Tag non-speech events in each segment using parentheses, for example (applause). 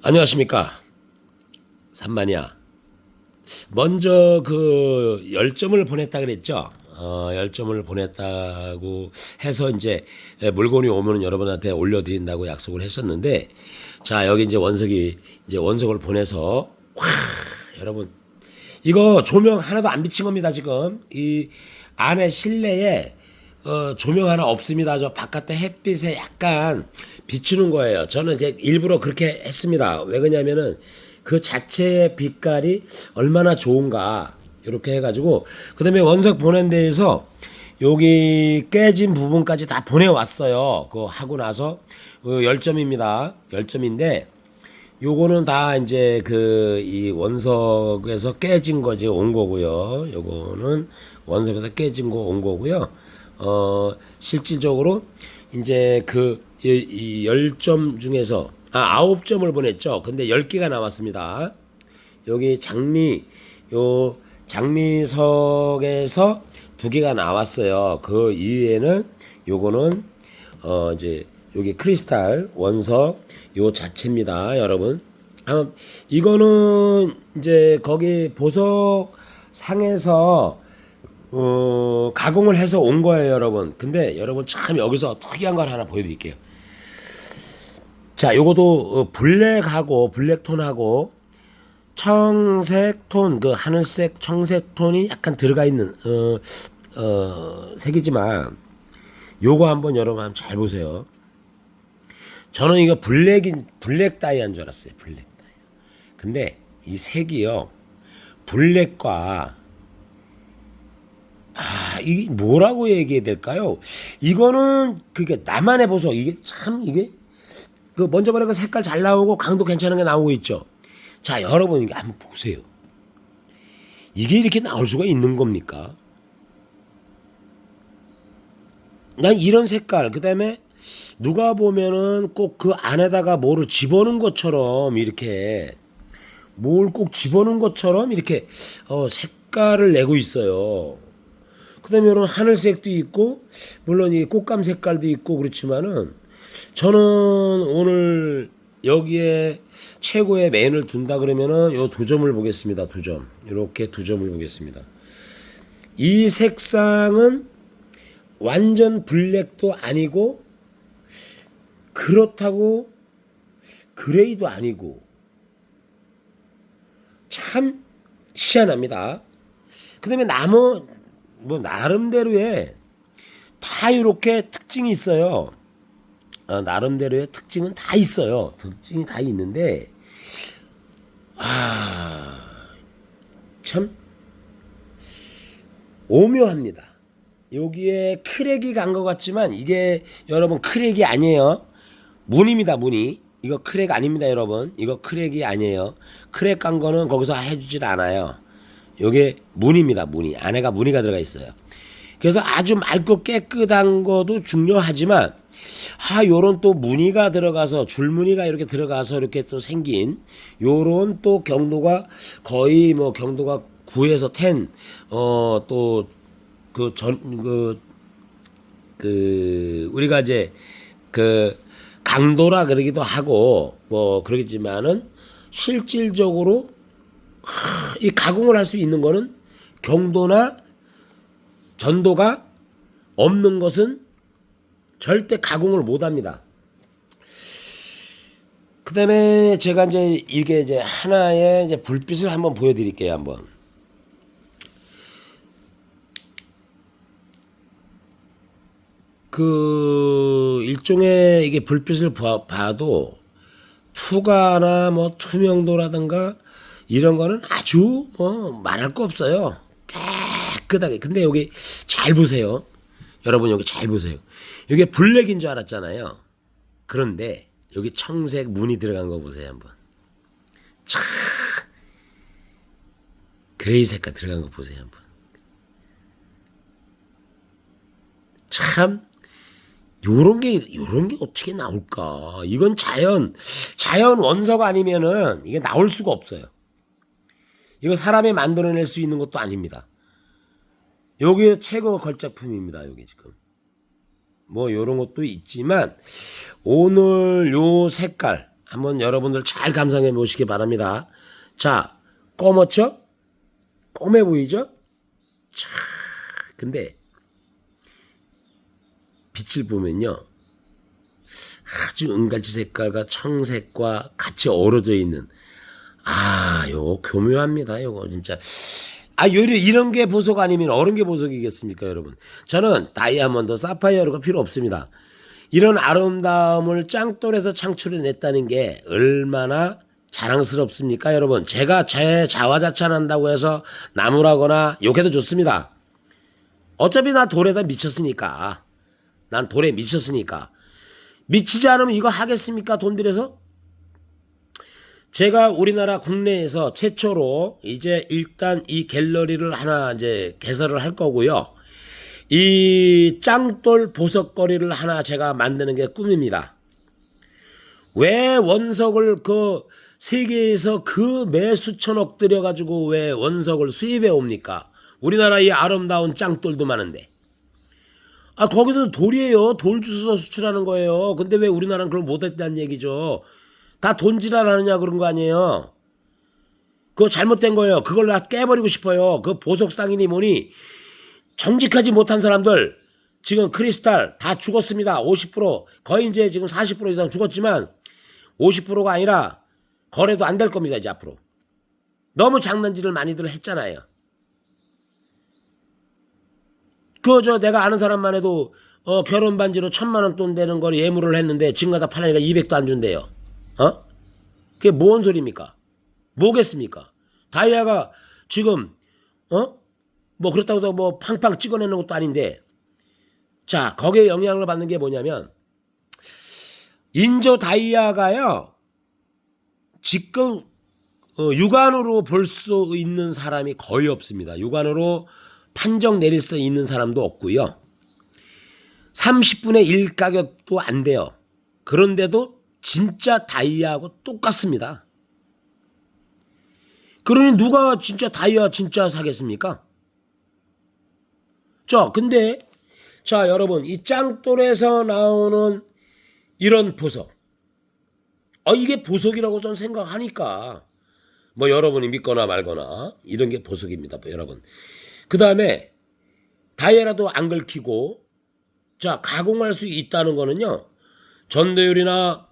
안녕하십니까. 산만이야. 먼저 그 열점을 보냈다 그랬죠? 어 열점을 보냈다고 해서 이제 물건이 오면 여러분한테 올려드린다고 약속을 했었는데 자 여기 이제 원석이 이제 원석을 보내서 와 여러분 이거 조명 하나도 안 비친 겁니다 지금. 이 안에 실내에 어, 조명 하나 없습니다. 저 바깥에 햇빛에 약간 비추는 거예요. 저는 일부러 그렇게 했습니다. 왜 그러냐면은 그 자체의 빛깔이 얼마나 좋은가 이렇게 해가지고 그다음에 원석 보낸 데에서 여기 깨진 부분까지 다 보내왔어요. 그거 하고 나서 그 열점입니다. 열점인데 요거는 다 이제 그 이 원석에서 깨진 거지 온 거고요. 요거는 원석에서 깨진 거 온 거고요. 어 실질적으로 이제 그 이 열점 중에서 아 아홉 점을 보냈죠. 근데 열 개가 남았습니다. 여기 장미 요 장미석에서 두 개가 나왔어요. 그 이외에는 요거는 어 이제 여기 크리스탈 원석 요 자체입니다, 여러분. 한번 이거는 이제 거기 보석 상에서 어, 가공을 해서 온 거예요, 여러분. 근데 여러분 참 여기서 특이한 걸 하나 보여드릴게요. 자, 요것도 어, 블랙하고 블랙톤하고 청색 톤, 그 하늘색 청색 톤이 약간 들어가 있는 어, 어, 색이지만 요거 한번 여러분 한번 잘 보세요. 저는 이거 블랙인 블랙 다이아인 줄 알았어요. 블랙 다이아. 근데 이 색이요. 블랙과 아, 이게 뭐라고 얘기해야 될까요? 이거는 그게 나만의 보석. 이게 참 이게 그 먼저 말한 그 색깔 잘 나오고 강도 괜찮은 게 나오고 있죠. 자, 여러분 이게 한번 보세요. 이게 이렇게 나올 수가 있는 겁니까? 난 이런 색깔, 그 다음에 누가 보면은 꼭 그 안에다가 뭐를 집어넣은 것처럼 이렇게 뭘 꼭 집어넣은 것처럼 이렇게 어, 색깔을 내고 있어요. 그 다음에 이런 하늘색도 있고, 물론 이 꽃감 색깔도 있고 그렇지만은 저는 오늘 여기에 최고의 맨을 둔다 그러면은 요 두 점을 보겠습니다. 두 점. 이렇게 두 점을 보겠습니다. 이 색상은 완전 블랙도 아니고 그렇다고 그레이도 아니고 참 희한합니다. 그다음에 나무 뭐 나름대로의 다 이렇게 특징이 있어요. 어, 나름대로의 특징은 다 있어요. 특징이 다 있는데 아참 오묘합니다. 여기에 크랙이 간 것 같지만 이게 여러분 크랙이 아니에요. 무늬입니다, 무늬. 이거 크랙 아닙니다, 여러분. 이거 크랙이 아니에요. 크랙 간 거는 거기서 해주질 않아요. 요게 무늬입니다, 무늬. 안에가 무늬가 들어가 있어요. 그래서 아주 맑고 깨끗한 것도 중요하지만 아 요런 또 무늬가 들어가서 줄무늬가 이렇게 들어가서 이렇게 또 생긴 요런 또 경도가 거의 뭐 경도가 9에서 10어또그 전그그 우리가 이제 그 강도라 그러기도 하고 뭐 그러겠지만은 실질적으로 하, 이 가공을 할 수 있는 거는 경도나 전도가 없는 것은 절대 가공을 못 합니다. 그 다음에 제가 이제 이게 이제 하나의 이제 불빛을 한번 보여드릴게요, 한번. 그 일종의 이게 불빛을 봐, 봐도 투과나 뭐 투명도라든가 이런 거는 아주 뭐 말할 거 없어요. 깨끗하게. 근데 여기 잘 보세요. 여러분 여기 잘 보세요. 이게 블랙인 줄 알았잖아요. 그런데 여기 청색 무늬 들어간 거 보세요 한번. 차 그레이 색깔 들어간 거 보세요 한번. 참 요런 게 요런 게 어떻게 나올까? 이건 자연 자연 원석 아니면은 이게 나올 수가 없어요. 이거 사람이 만들어낼 수 있는 것도 아닙니다. 여기 최고 걸작품입니다. 여기 지금 뭐 요런 것도 있지만 오늘 요 색깔 한번 여러분들 잘 감상해 보시기 바랍니다. 자, 꺼멓죠? 꼬매 보이죠? 자, 근데 빛을 보면요. 아주 은갈치 색깔과 청색과 같이 어우러져 있는 아, 요거 교묘합니다. 요거 진짜 아, 요리 이런 게 보석 아니면 어른 게 보석이겠습니까, 여러분? 저는 다이아몬드, 사파이어가 필요 없습니다. 이런 아름다움을 짱돌에서 창출해냈다는 게 얼마나 자랑스럽습니까, 여러분? 제가 제 자화자찬한다고 해서 나무라거나 욕해도 좋습니다. 어차피 나 돌에다 미쳤으니까. 난 돌에 미쳤으니까. 미치지 않으면 이거 하겠습니까? 돈 들여서? 제가 우리나라 국내에서 최초로 이제 일단 이 갤러리를 하나 이제 개설을 할 거고요. 이 짱돌 보석거리를 하나 제가 만드는 게 꿈입니다. 왜 원석을 그 세계에서 그 매 수천억 들여가지고 왜 원석을 수입해 옵니까? 우리나라 이 아름다운 짱돌도 많은데. 아, 거기서 돌이에요. 돌 주워서 수출하는 거예요. 근데 왜 우리나라는 그걸 못했다는 얘기죠. 다 돈지랄 하느냐 그런 거 아니에요. 그거 잘못된 거예요. 그걸 다 깨버리고 싶어요. 그 보석 상인이 뭐니 정직하지 못한 사람들 지금 크리스탈 다 죽었습니다. 50% 거의 이제 지금 40% 이상 죽었지만 50%가 아니라 거래도 안 될 겁니다. 이제 앞으로. 너무 장난질을 많이들 했잖아요. 그 저 내가 아는 사람만 해도 어, 결혼 반지로 천만 원 돈 되는 걸 예물을 했는데 지금 가다 팔으니까 200도 안 준대요. 어? 그게 뭔 소리입니까? 뭐겠습니까? 다이아가 지금 어? 뭐 그렇다고 해서 뭐 팡팡 찍어내는 것도 아닌데 자 거기에 영향을 받는 게 뭐냐면 인조 다이아가요 지금 어, 육안으로 볼 수 있는 사람이 거의 없습니다. 육안으로 판정 내릴 수 있는 사람도 없고요. 30분의 1 가격도 안 돼요. 그런데도 진짜 다이아하고 똑같습니다. 그러니 누가 진짜 다이아 진짜 사겠습니까? 자, 근데 자, 여러분, 이 짱돌에서 나오는 이런 보석. 어, 이게 보석이라고 저는 생각하니까 뭐 여러분이 믿거나 말거나 이런 게 보석입니다, 뭐 여러분. 그다음에 다이아라도 안 긁히고 자, 가공할 수 있다는 거는요. 전도율이나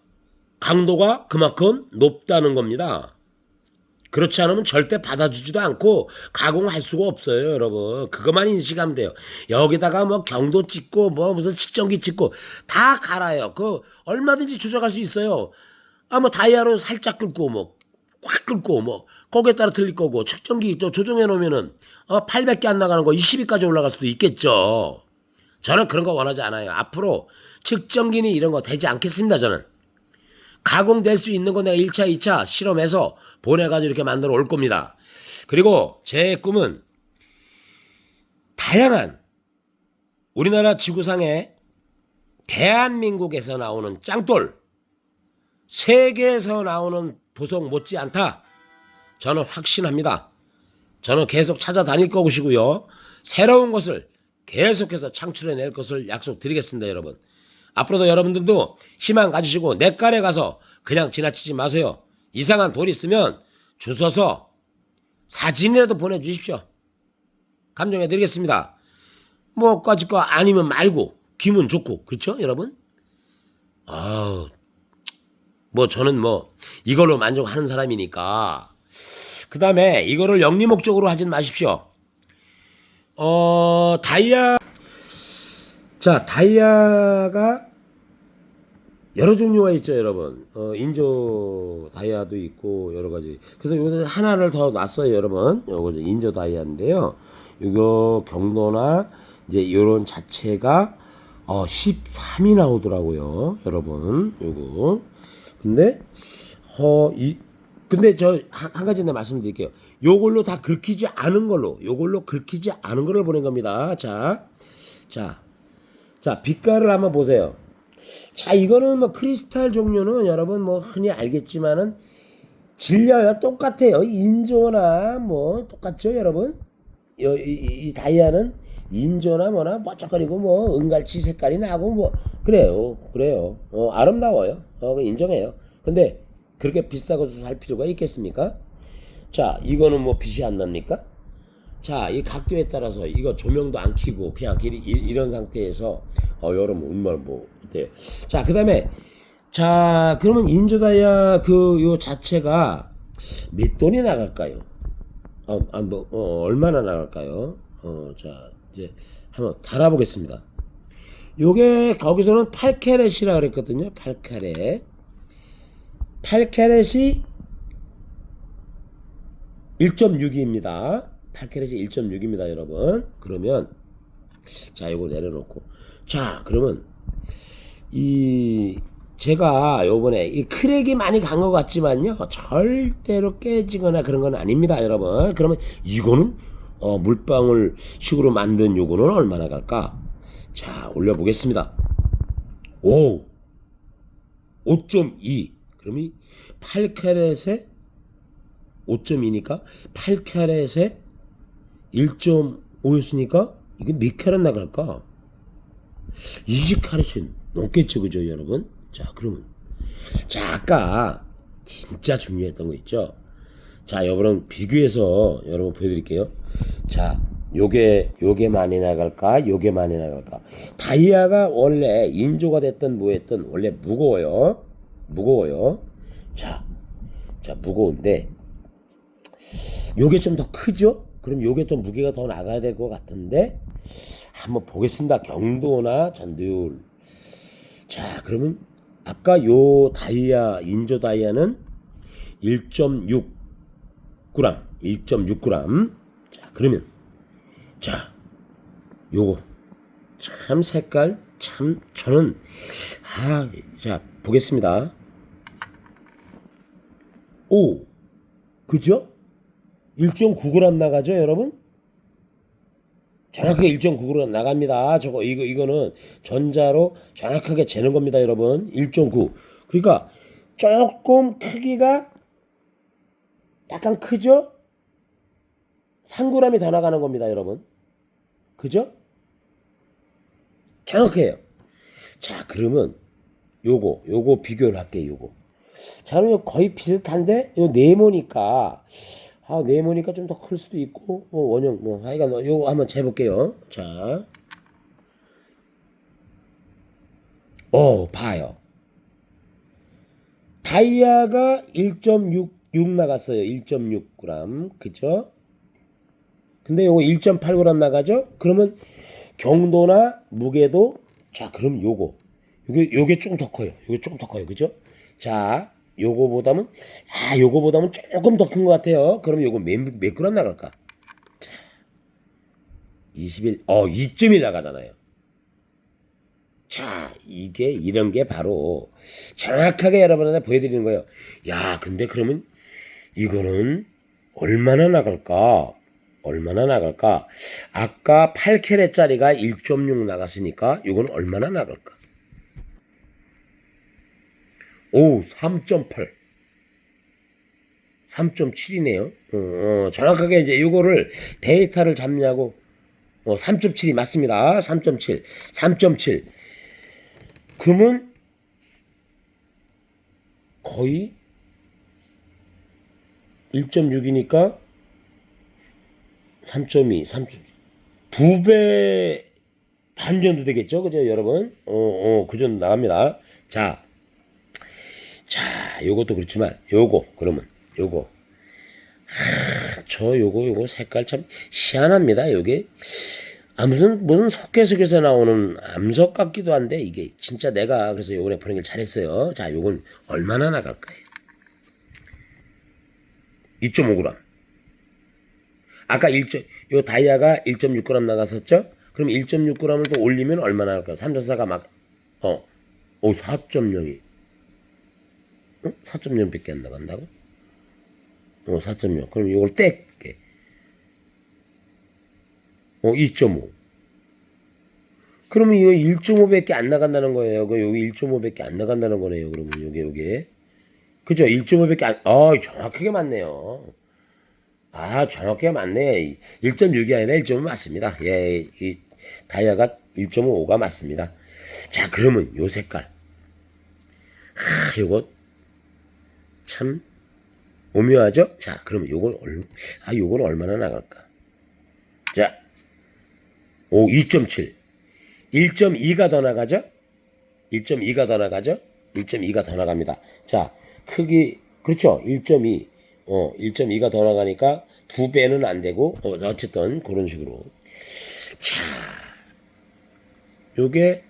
강도가 그만큼 높다는 겁니다. 그렇지 않으면 절대 받아주지도 않고 가공할 수가 없어요, 여러분. 그것만 인식하면 돼요. 여기다가 뭐 경도 찍고 뭐 무슨 측정기 찍고 다 갈아요. 그 얼마든지 조작할 수 있어요. 아 뭐 다이아로 살짝 긁고 뭐 확 긁고 뭐 거기에 따라 틀릴 거고 측정기 또 조정해 놓으면은 어 800개 안 나가는 거 20위까지 올라갈 수도 있겠죠. 저는 그런 거 원하지 않아요. 앞으로 측정기니 이런 거 되지 않겠습니다, 저는. 가공될 수 있는 거 내가 1차, 2차 실험해서 보내가지고 이렇게 만들어 올 겁니다. 그리고 제 꿈은 다양한 우리나라 지구상에 대한민국에서 나오는 짱돌, 세계에서 나오는 보석 못지 않다. 저는 확신합니다. 저는 계속 찾아다닐 것이고요. 새로운 것을 계속해서 창출해낼 것을 약속드리겠습니다, 여러분. 앞으로도 여러분들도 희망 가지시고 냇가에 가서 그냥 지나치지 마세요. 이상한 돌 있으면 주워서 사진이라도 보내주십시오. 감정해드리겠습니다. 뭐 까짓 거 아니면 말고 기분 좋고 그렇죠, 여러분? 아우 뭐 저는 뭐 이걸로 만족하는 사람이니까 그 다음에 이거를 영리 목적으로 하진 마십시오. 어 다이아 자 다이아가 여러 종류가 있죠 여러분. 어, 인조 다이아도 있고 여러 가지. 그래서 여기서 하나를 더 놨어요 여러분. 요거 인조 다이아인데요. 이거 경도나 이제 요런 자체가 어 13이 나오더라고요 여러분. 요거. 근데 어 이 근데 저한 가지 내 말씀드릴게요. 요걸로 다 긁히지 않은 걸로, 요걸로 긁히지 않은 거를 보낸 겁니다. 자, 자, 자, 빛깔을 한번 보세요. 자, 이거는 뭐 크리스탈 종류는 여러분 뭐 흔히 알겠지만은 질려요. 똑같아요. 인조나 뭐 똑같죠, 여러분? 요, 이, 이, 이 다이아는 인조나 뭐나 뻐쩍거리고 뭐 은갈치 색깔이 나고 뭐 그래요, 그래요. 어, 아름다워요. 어, 인정해요. 근데 그렇게 비싸고 살 필요가 있겠습니까? 자, 이거는 뭐 빛이 안 납니까? 자, 이 각도에 따라서 이거 조명도 안 켜고 그냥 이- 이- 이런 상태에서 어 여러분 얼마나 뭐 어때요? 자, 그다음에 자, 그러면 인조 다이아 그 요 자체가 몇 돈이 나갈까요? 어, 아, 뭐, 어, 얼마나 나갈까요? 어, 자, 이제 한번 달아보겠습니다. 요게 거기서는 8캐렛이라 그랬거든요. 8캐렛. 8캐렛이 1.6입니다. 8캐럿이 1.6입니다, 여러분. 그러면 자, 이거 내려놓고 자, 그러면 이 제가 요번에 이 크랙이 많이 간 것 같지만요. 절대로 깨지거나 그런 건 아닙니다, 여러분. 그러면 이거는 어, 물방울 식으로 만든 요거는 얼마나 갈까? 자, 올려 보겠습니다. 오! 5.2. 그러면 8캐럿에 5.2니까 8캐럿에 1.5였으니까 이게 몇 캐럿 나갈까? 20캐럿이 넘겠죠, 그죠, 여러분? 자, 그러면 자, 아까 진짜 중요했던 거 있죠? 자, 여러분 비교해서 여러분 보여드릴게요. 자, 요게 요게 많이 나갈까? 요게 많이 나갈까? 다이아가 원래 인조가 됐든 뭐했든 원래 무거워요. 무거워요. 자, 자 무거운데 요게 좀 더 크죠? 그럼 요게 좀 무게가 더 나가야 될 것 같은데 한번 보겠습니다. 경도나 전도율. 자, 그러면 아까 요 다이아 인조 다이아는 1.6g, 1.6g. 자, 그러면 자, 요거 참 색깔 참 저는 아, 자 보겠습니다. 오, 그죠? 1.9g 나가죠, 여러분? 정확하게 1.9g 나갑니다. 저거 이거 이거는 전자로 정확하게 재는 겁니다, 여러분. 1.9. 그러니까 조금 크기가 약간 크죠? 3g이 더 나가는 겁니다, 여러분. 그죠? 정확해요. 자, 그러면 요거 요거 비교를 할게요, 요거. 자, 그럼 거의 비슷한데 요 네모니까 아, 네모니까 좀 더 클 수도 있고 뭐 원형 뭐 하여간 요거 한번 재볼게요. 자. 어, 봐요. 다이아가 1.66 나갔어요. 1.6g. 그죠? 근데 요거 1.8g 나가죠? 그러면 경도나 무게도 자, 그럼 요거. 요게 요게 조금 더 커요. 요게 조금 더 커요. 그죠? 자, 요거보다는 아, 요거보다는 조금 더 큰 것 같아요. 그럼 요거 몇, 몇 그램 나갈까? 자, 21, 어, 2.1 나가잖아요. 자, 이게 이런 게 바로 정확하게 여러분한테 보여드리는 거예요. 야, 근데 그러면 이거는 얼마나 나갈까? 얼마나 나갈까? 아까 8캐렛짜리가 1.6 나갔으니까 이건 얼마나 나갈까? 오, 3.8. 3.7이네요. 어, 어, 정확하게 이제 이거를 데이터를 잡냐고 어, 3.7이 맞습니다. 3.7. 3.7. 그러면 거의 1.6이니까 3.2, 3.2. 두 배 반 정도 되겠죠? 그죠, 여러분? 어, 어, 그 정도 나갑니다. 자, 자, 요것도 그렇지만, 요거, 그러면, 요거. 하, 저 요거, 요거 색깔 참 희한합니다, 요게. 아, 무슨, 무슨 석회석에서 나오는 암석 같기도 한데, 이게 진짜 내가 그래서 요번에 보내길 잘했어요. 자, 요건 얼마나 나갈까요? 2.5g. 아까 1. 요 다이아가 1.6g 나갔었죠? 그럼 1.6g을 또 올리면 얼마나 할까요? 3.4가 막, 어, 오, 4.0이. 어? 4.0밖에 안 나간다고? 어, 4.0. 그럼 이걸 뗄게. 어, 2.5. 그러면 이거 1.5밖에 안 나간다는 거예요. 그 여기 1.5밖에 안 나간다는 거네요. 그러면 요게 요게. 그죠? 1.5밖에 안, 아, 정확하게 맞네요. 아, 정확하게 맞네. 1.6이 아니라 1.5 맞습니다. 예, 이 다이아가 1.5가 맞습니다. 자, 그러면 요 색깔. 아, 요거 참 오묘하죠? 자, 그럼 요건 얼, 아, 요건 얼마나 나갈까? 자, 오, 2.7. 1.2가 더 나가죠? 1.2가 더 나가죠? 1.2가 더 나갑니다. 자, 크기, 그렇죠? 1.2. 어, 1.2가 더 나가니까 두 배는 안 되고, 어, 어쨌든 그런 식으로. 자, 요게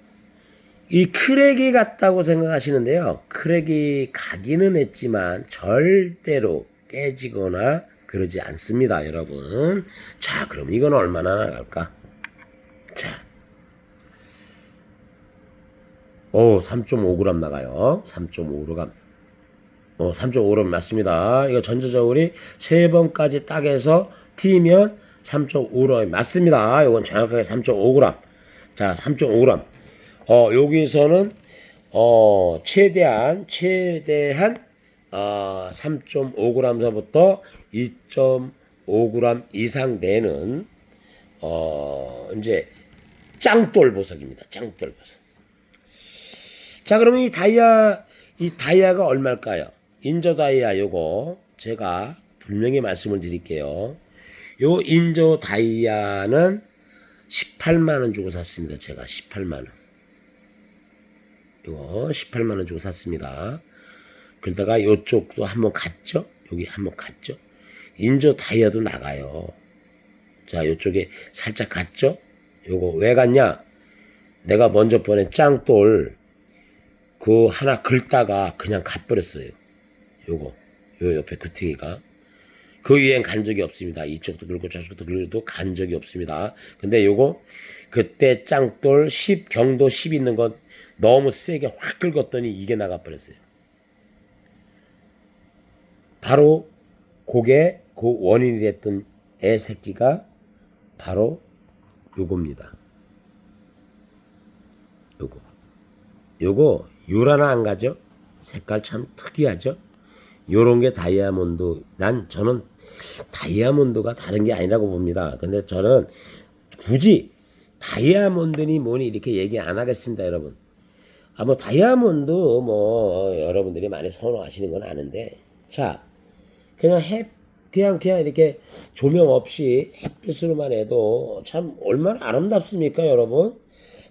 이 크랙이 같다고 생각하시는데요. 크랙이 가기는 했지만 절대로 깨지거나 그러지 않습니다, 여러분. 자, 그럼 이건 얼마나 나갈까? 자. 오, 3.5g 나가요. 3.5g. 어, 3.5g 맞습니다. 이거 전자저울이 세 번까지 딱 해서 T면 3.5g 맞습니다. 이건 정확하게 3.5g. 자, 3.5g. 어, 여기서는 어, 최대한 최대한 어, 3.5g서부터 2.5g 이상 되는 어, 이제 짱돌 보석입니다. 짱돌 보석. 자, 그러면 이 다이아 이 다이아가 얼마일까요? 인조 다이아 요거 제가 분명히 말씀을 드릴게요. 요 인조 다이아는 18만 원 주고 샀습니다. 제가 18만 원. 이거 18만 원 주고 샀습니다. 그러다가 요쪽도 한번 갔죠? 여기 한번 갔죠? 인조 다이아도 나가요. 자, 요쪽에 살짝 갔죠? 요거 왜 갔냐? 내가 먼저 보낸 짱돌 그 하나 긁다가 그냥 가버렸어요. 요거 요 옆에 그트기가 그 위엔 간 적이 없습니다. 이쪽도 긁고 저쪽도 긁어도 간 적이 없습니다. 근데 요거 그때 짱돌 10 경도 10 있는 건 너무 세게 확 긁었더니 이게 나가 버렸어요. 바로 그게 그 원인이 됐던 애 새끼가 바로 요겁니다. 요거. 요거 유라나 안 가죠? 색깔 참 특이하죠? 요런 게 다이아몬드. 난 저는 다이아몬드가 다른 게 아니라고 봅니다. 근데 저는 굳이 다이아몬드니 뭐니 이렇게 얘기 안 하겠습니다, 여러분. 아, 뭐, 다이아몬드, 뭐, 여러분들이 많이 선호하시는 건 아는데, 자, 그냥 햇, 그냥, 그냥 이렇게 조명 없이 햇빛으로만 해도 참 얼마나 아름답습니까, 여러분?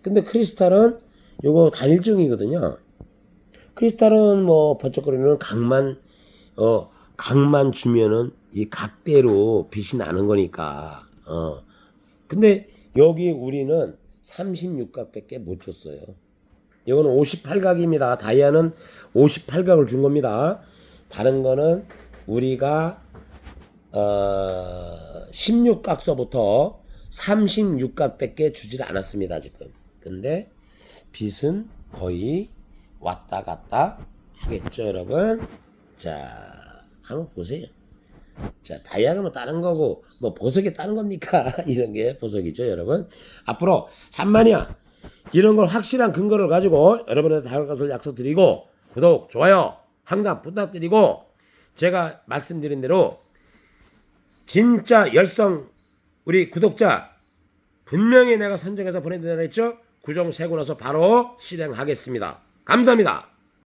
근데 크리스탈은 요거 단일종이거든요. 크리스탈은 뭐, 번쩍거리는 각만, 어, 각만 주면은 이 각대로 빛이 나는 거니까, 어. 근데 여기 우리는 36각밖에 못 줬어요. 이거는 58각입니다. 다이아는 58각을 준 겁니다. 다른 거는 우리가 어, 16각서부터 36각밖에 주질 않았습니다. 지금. 근데 빛은 거의 왔다 갔다 하겠죠, 여러분. 자, 한번 보세요. 자, 다이아가 뭐 다른 거고, 뭐 보석이 다른 겁니까? (laughs) 이런 게 보석이죠, 여러분. 앞으로 3만이야. 이런 걸 확실한 근거를 가지고 여러분한테 다룰 것을 약속드리고, 구독, 좋아요, 항상 부탁드리고, 제가 말씀드린 대로, 진짜 열성, 우리 구독자, 분명히 내가 선정해서 보내드리라 했죠? 구정 세고 나서 바로 실행하겠습니다. 감사합니다.